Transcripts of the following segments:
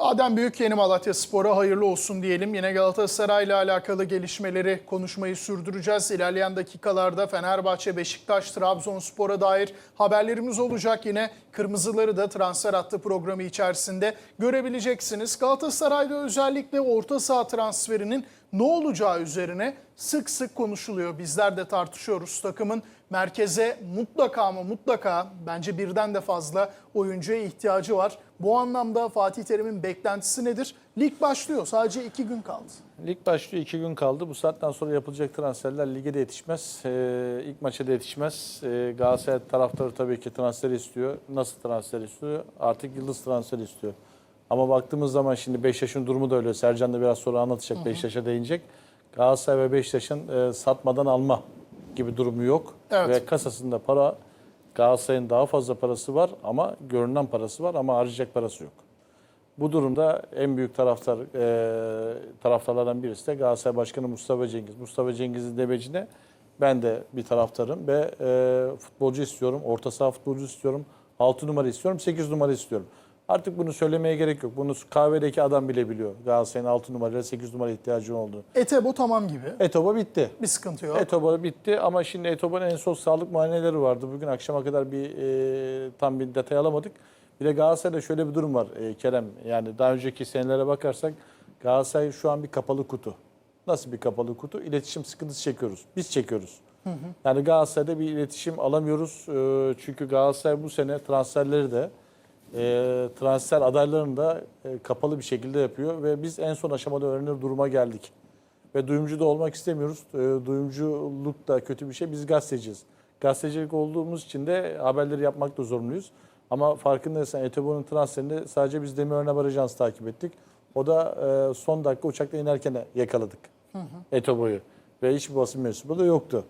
Adem Büyük yeni Malatya Spor'a hayırlı olsun diyelim. Yine Galatasaray ile alakalı gelişmeleri konuşmayı sürdüreceğiz. İlerleyen dakikalarda Fenerbahçe, Beşiktaş, Trabzonspor'a dair haberlerimiz olacak. Yine Kırmızıları da transfer hattı programı içerisinde görebileceksiniz. Galatasaray'da özellikle orta saha transferinin ne olacağı üzerine sık sık konuşuluyor. Bizler de tartışıyoruz. Takımın merkeze mutlaka ama mutlaka bence birden de fazla oyuncuya ihtiyacı var. Bu anlamda Fatih Terim'in beklentisi nedir? Lig başlıyor. Sadece iki gün kaldı. Lig başlıyor, iki gün kaldı. Bu saatten sonra yapılacak transferler lige de yetişmez. Ee, ilk maça da yetişmez. Ee, Galatasaray taraftarı tabii ki transfer istiyor. Nasıl transfer istiyor? Artık yıldız transfer istiyor. Ama baktığımız zaman şimdi Beşiktaş'ın durumu da öyle. Sercan da biraz sonra anlatacak. Beşiktaş'a değinecek. Galatasaray ve Beşiktaş'ın e, satmadan alma gibi durumu yok. Evet. Ve kasasında para Galatasaray'ın daha fazla parası var ama görünen parası var ama harcayacak parası yok. Bu durumda en büyük taraftar e, taraftarlardan birisi de Galatasaray Başkanı Mustafa Cengiz. Mustafa Cengiz'in demecine ben de bir taraftarım ve e, futbolcu istiyorum, orta saha futbolcu istiyorum, 6 numara istiyorum, 8 numara istiyorum. Artık bunu söylemeye gerek yok. Bunu kahvedeki adam bile biliyor. Galatasaray'ın 6 numarayla 8 numara ihtiyacı olduğunu. Etebo tamam gibi. Etobo bitti. Bir sıkıntı yok. Etobo bitti ama şimdi Etobo'nun en son sağlık muayeneleri vardı. Bugün akşama kadar bir e, tam bir detay alamadık. Bir de Galatasaray'da şöyle bir durum var e, Kerem. Yani daha önceki senelere bakarsak Galatasaray şu an bir kapalı kutu. Nasıl bir kapalı kutu? İletişim sıkıntısı çekiyoruz. Biz çekiyoruz. Yani Galatasaray'da bir iletişim alamıyoruz. E, çünkü Galatasaray bu sene transferleri de e, transfer adaylarını da e, kapalı bir şekilde yapıyor ve biz en son aşamada öğrenir duruma geldik. Ve duyumcu da olmak istemiyoruz. E, duyumculuk da kötü bir şey. Biz gazeteciyiz. Gazetecilik olduğumuz için de haberleri yapmak da zorunluyuz. Ama farkındaysan Etebo'nun transferini sadece biz Demirören Haber Ajansı takip ettik. O da e, son dakika uçakta inerken yakaladık Etebo'yu. Ve hiçbir basın mensubu da yoktu.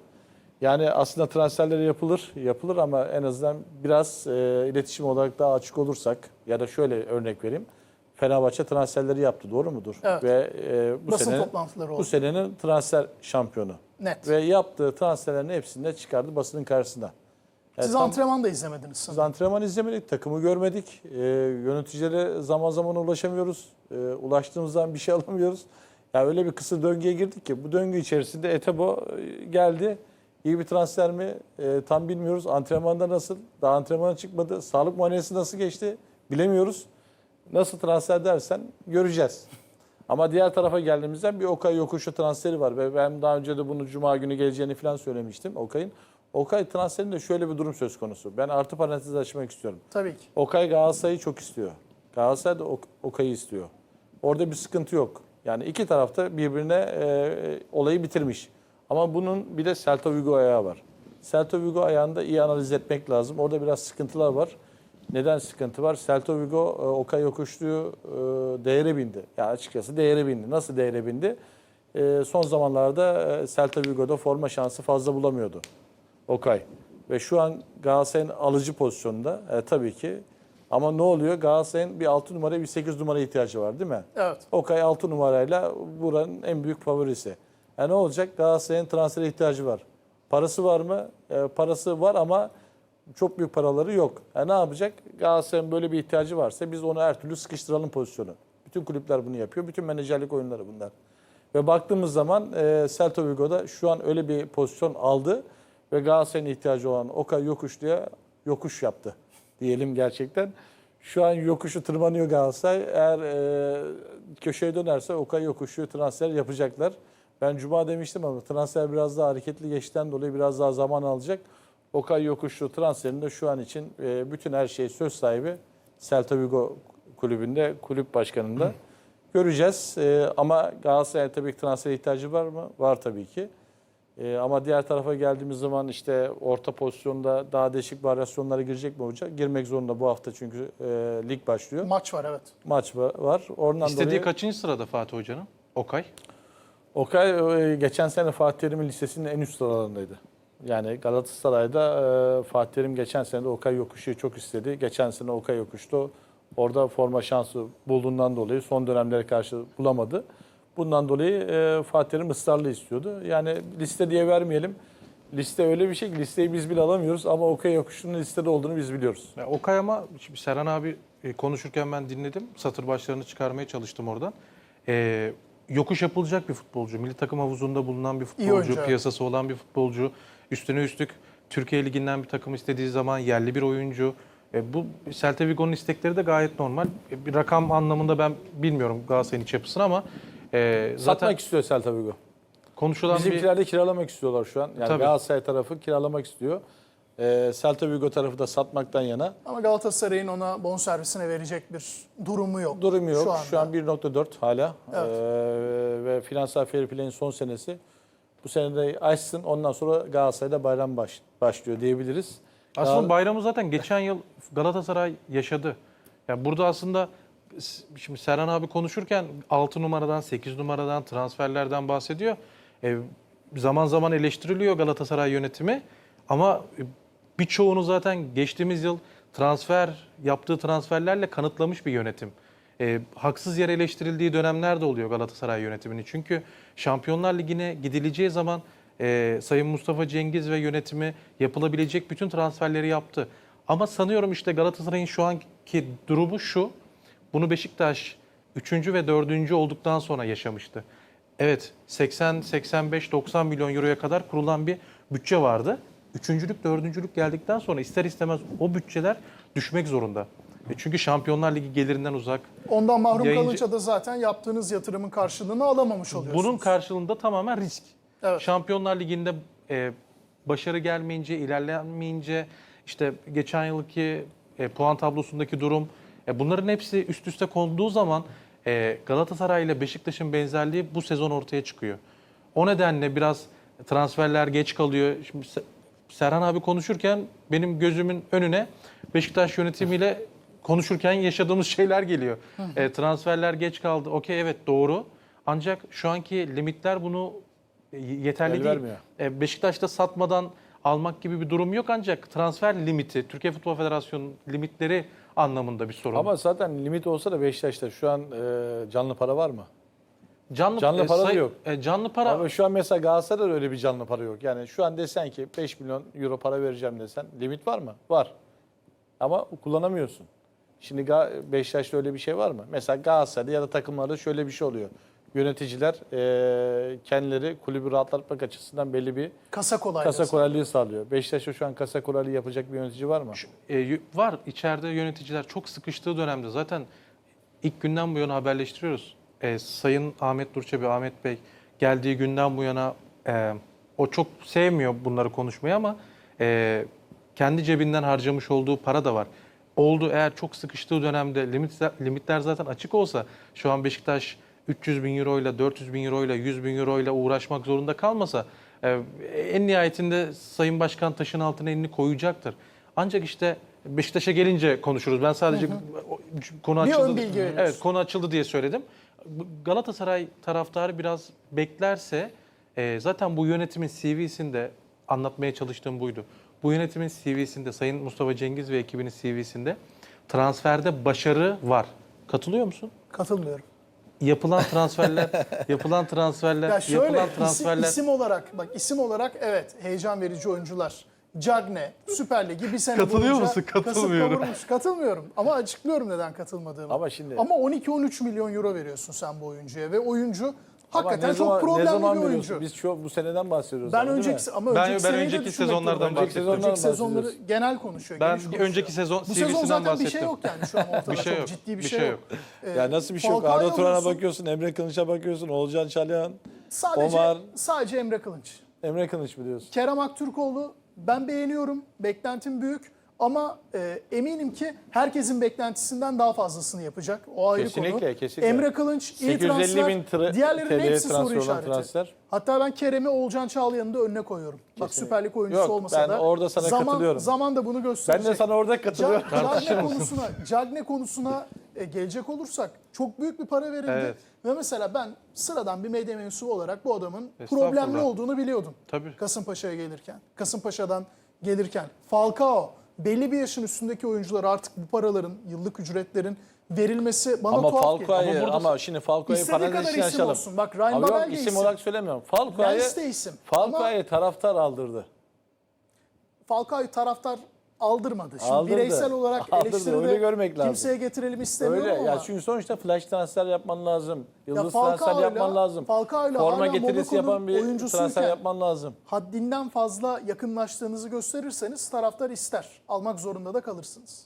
Yani aslında transferleri yapılır, yapılır ama en azından biraz e, iletişim olarak daha açık olursak ya da şöyle örnek vereyim. Fenerbahçe transferleri yaptı, doğru mudur? Evet. Ve e, bu Basın sene toplantıları oldu. bu senenin transfer şampiyonu. Net. Ve yaptığı transferlerin hepsini de çıkardı basının karşısına. Yani Siz tam- antrenman da izlemediniz biz sanırım. antrenman izlemedik, takımı görmedik. E, yöneticilere zaman zaman ulaşamıyoruz. E, ulaştığımızdan bir şey alamıyoruz. Ya öyle bir kısır döngüye girdik ki bu döngü içerisinde Etebo e, geldi. İyi bir transfer mi? E, tam bilmiyoruz. Antrenmanda nasıl? Daha antrenmana çıkmadı. Sağlık muayenesi nasıl geçti? Bilemiyoruz. Nasıl transfer dersen göreceğiz. Ama diğer tarafa geldiğimizde bir Okay yokuşu transferi var. Ve ben daha önce de bunu Cuma günü geleceğini falan söylemiştim Okay'ın. Okay transferinde şöyle bir durum söz konusu. Ben artı parantez açmak istiyorum. Tabii ki. Okay Galatasaray'ı çok istiyor. Galatasaray da Ok- Okay'ı istiyor. Orada bir sıkıntı yok. Yani iki tarafta birbirine e, olayı bitirmiş. Ama bunun bir de Celta Vigo ayağı var. Celta Vigo ayağını da iyi analiz etmek lazım. Orada biraz sıkıntılar var. Neden sıkıntı var? Celta Vigo e, Okay yokuşluğu e, değere bindi. Ya açıkçası değere bindi. Nasıl değere bindi? E, son zamanlarda Celta Vigo'da forma şansı fazla bulamıyordu. Okay. Ve şu an Galatasaray'ın alıcı pozisyonunda e, tabii ki. Ama ne oluyor? Galatasaray'ın bir 6 numara bir 8 numara ihtiyacı var değil mi? Evet. Okay 6 numarayla buranın en büyük favorisi. E ne olacak? Galatasaray'ın transfere ihtiyacı var. Parası var mı? E, parası var ama çok büyük paraları yok. E ne yapacak? Galatasaray'ın böyle bir ihtiyacı varsa biz onu her türlü sıkıştıralım pozisyonu. Bütün kulüpler bunu yapıyor. Bütün menajerlik oyunları bunlar. Ve baktığımız zaman e, Celta Vigo'da şu an öyle bir pozisyon aldı ve Galatasaray'ın ihtiyacı olan Okay Yokuşlu'ya yokuş yaptı diyelim gerçekten. Şu an yokuşu tırmanıyor Galatasaray. Eğer e, köşeye dönerse Okay Yokuşu transfer yapacaklar. Ben Cuma demiştim ama transfer biraz daha hareketli geçten dolayı biraz daha zaman alacak. Okay Yokuşlu transferinde şu an için e, bütün her şey söz sahibi Celta Vigo kulübünde, kulüp başkanında. Göreceğiz. E, ama Galatasaray tabii ki transfer ihtiyacı var mı? Var tabii ki. E, ama diğer tarafa geldiğimiz zaman işte orta pozisyonda daha değişik varyasyonlara girecek mi hoca? Girmek zorunda bu hafta çünkü e, lig başlıyor. Maç var evet. Maç va- var. Oradan İstediği dolayı kaçıncı sırada Fatih Hoca'nın? Okay. Okay e, geçen sene Fatih Terim'in listesinin en üst sıralarındaydı. Yani Galatasaray'da e, Fatih Terim geçen sene de Okay Yokuşu'yu çok istedi. Geçen sene Okay Yokuş'tu. Orada forma şansı bulduğundan dolayı son dönemlere karşı bulamadı. Bundan dolayı e, Fatih Terim ısrarlı istiyordu. Yani liste diye vermeyelim. Liste öyle bir şey ki listeyi biz bile alamıyoruz ama Okay Yokuşu'nun listede olduğunu biz biliyoruz. Ya Okay ama şimdi Serhan abi e, konuşurken ben dinledim. Satır başlarını çıkarmaya çalıştım oradan. E, yokuş yapılacak bir futbolcu. Milli takım havuzunda bulunan bir futbolcu. Piyasası olan bir futbolcu. Üstüne üstlük Türkiye Ligi'nden bir takım istediği zaman yerli bir oyuncu. E, bu Celta Vigo'nun istekleri de gayet normal. E, bir rakam anlamında ben bilmiyorum Galatasaray'ın iç yapısını ama e, zaten Satmak istiyor Celta Vigo. konuşulan bir... Bizimkiler de kiralamak istiyorlar şu an. Yani Tabii. Galatasaray tarafı kiralamak istiyor. Ee, Celta Vigo tarafı da satmaktan yana. Ama Galatasaray'ın ona bonservisine verecek bir durumu yok. Durumu yok. Şu, Şu, anda. an 1.4 hala. Evet. Ee, ve finansal fair play'in son senesi. Bu sene de açsın. Ondan sonra Galatasaray'da bayram baş, başlıyor diyebiliriz. Aslında Gal- bayramı zaten geçen yıl Galatasaray yaşadı. Ya burada aslında şimdi Serhan abi konuşurken 6 numaradan 8 numaradan transferlerden bahsediyor. E, zaman zaman eleştiriliyor Galatasaray yönetimi ama e, birçoğunu zaten geçtiğimiz yıl transfer yaptığı transferlerle kanıtlamış bir yönetim. E, haksız yere eleştirildiği dönemler de oluyor Galatasaray yönetiminin. Çünkü Şampiyonlar Ligi'ne gidileceği zaman e, Sayın Mustafa Cengiz ve yönetimi yapılabilecek bütün transferleri yaptı. Ama sanıyorum işte Galatasaray'ın şu anki durumu şu. Bunu Beşiktaş 3. ve 4. olduktan sonra yaşamıştı. Evet 80, 85, 90 milyon euroya kadar kurulan bir bütçe vardı. Üçüncülük, dördüncülük geldikten sonra ister istemez o bütçeler düşmek zorunda. E Çünkü Şampiyonlar Ligi gelirinden uzak. Ondan mahrum Yayıncı- kalınca da zaten yaptığınız yatırımın karşılığını alamamış oluyorsunuz. Bunun karşılığında tamamen risk. Evet. Şampiyonlar Ligi'nde e, başarı gelmeyince, ilerlenmeyince, işte geçen yılki e, puan tablosundaki durum, e, bunların hepsi üst üste konduğu zaman e, Galatasaray ile Beşiktaş'ın benzerliği bu sezon ortaya çıkıyor. O nedenle biraz transferler geç kalıyor. Şimdi Serhan abi konuşurken benim gözümün önüne Beşiktaş yönetimiyle konuşurken yaşadığımız şeyler geliyor. E, transferler geç kaldı. Okey evet doğru. Ancak şu anki limitler bunu e, yeterli El değil. vermiyor. E, Beşiktaş'ta satmadan almak gibi bir durum yok ancak transfer limiti, Türkiye Futbol Federasyonu limitleri anlamında bir sorun. Ama zaten limit olsa da Beşiktaş'ta şu an e, canlı para var mı? Canlı, canlı para da say- yok. e, canlı para Ama şu an mesela Galatasaray'da öyle bir canlı para yok. Yani şu an desen ki 5 milyon euro para vereceğim desen limit var mı? Var. Ama kullanamıyorsun. Şimdi Ga- Beşiktaş'ta öyle bir şey var mı? Mesela Galatasaray'da ya da takımlarda şöyle bir şey oluyor. Yöneticiler e, kendileri kulübü rahatlatmak açısından belli bir Kasa kolaylığı. kasa kolaylığı sağlıyor. Beşiktaş'ta şu an kasa kolaylığı yapacak bir yönetici var mı? E, y- var içeride yöneticiler çok sıkıştığı dönemde zaten ilk günden bu yana haberleştiriyoruz. E, Sayın Ahmet Durçebi, Ahmet Bey geldiği günden bu yana e, o çok sevmiyor bunları konuşmayı ama e, kendi cebinden harcamış olduğu para da var. Oldu eğer çok sıkıştığı dönemde limitler, limitler zaten açık olsa şu an Beşiktaş 300 bin euro ile 400 bin euro ile 100 bin euro ile uğraşmak zorunda kalmasa e, en nihayetinde Sayın Başkan taşın altına elini koyacaktır. Ancak işte Beşiktaş'a gelince konuşuruz. Ben sadece o- konu Bir açıldı. Evet, konu açıldı diye söyledim. Galatasaray taraftarı biraz beklerse e, zaten bu yönetimin CV'sinde anlatmaya çalıştığım buydu. Bu yönetimin CV'sinde Sayın Mustafa Cengiz ve ekibinin CV'sinde transferde başarı var. Katılıyor musun? Katılmıyorum. Yapılan transferler, yapılan transferler, Ya şöyle yapılan isim, transferler isim olarak bak isim olarak evet heyecan verici oyuncular. Cagne, Süper Ligi bir sene Katılıyor boyunca musun? kasıp Katılmıyorum. kavurmuş. Katılmıyorum ama açıklıyorum neden katılmadığımı. Ama şimdi- Ama 12-13 milyon euro veriyorsun sen bu oyuncuya ve oyuncu Ama hakikaten ne çok zaman- ne problemli zaman bir veriyorsun? oyuncu. Biz şu, bu seneden bahsediyoruz. Ben ama değil mi? önceki ama Ben- önceki ben seneyi de önceki düşünmek sezonlardan durumundayım. bahsettim. Önceki sezonları bahsediyoruz. genel konuşuyor. Ben geniş konuşuyor. önceki sezon Bu sezon CV'sinden zaten bir bahsettim. şey yok yani şu an ortada. Bir şey çok yok. ciddi bir, Bir şey, şey yok. Ee, Ya nasıl bir şey yok? Falcao'yu Arda Turan'a bakıyorsun, Emre Kılıç'a bakıyorsun, Oğulcan Çağlayan, Sadece, Omar. sadece Emre Kılınç. Emre Kılıç mı diyorsun? Kerem Aktürkoğlu ben beğeniyorum. Beklentim büyük. Ama e, eminim ki herkesin beklentisinden daha fazlasını yapacak. O ayrı Kesinlikle, konu. kesinlikle. Emre Kılınç iyi 850 transfer. bin tra- Diğerlerinin hepsi soru işareti. transfer. Hatta ben Kerem'i Oğulcan Çağlayan'ın da önüne koyuyorum. Bak Kesinlikle. Süper Lig oyuncusu Yok, olmasa ben da. orada sana zaman, katılıyorum. Zaman da bunu Ben gösterecek. de sana orada katılıyorum. Ca- Cagne konusuna, Cagne konusuna e, gelecek olursak çok büyük bir para verildi. Evet. Ve mesela ben sıradan bir medya mensubu olarak bu adamın problemli olduğunu biliyordum. Tabii. Kasımpaşa'ya gelirken. Kasımpaşa'dan gelirken. Falcao belli bir yaşın üstündeki oyuncular artık bu paraların, yıllık ücretlerin verilmesi bana Ama tuhaf geliyor. Falcao'yu Ama ama, burada- şimdi Falcao'yu parantez kadar isim açalım. olsun. Bak, Ryan Ama Babel isim isim. olarak söylemiyorum. Falcao'yu. Falcao'yu taraftar aldırdı. Falcao'yu taraftar aldırmadı. Şimdi Aldırdı. bireysel olarak Aldırdı, öyle görmek lazım. kimseye getirelim istemiyorum Öyle. ama Ya çünkü sonuçta flash transfer yapman lazım. Yıldız Falcao'yla- transfer yapman lazım. Falcao'yla Forma getirisi yapan bir transfer yapman lazım. haddinden fazla yakınlaştığınızı gösterirseniz taraftar ister. Almak zorunda da kalırsınız.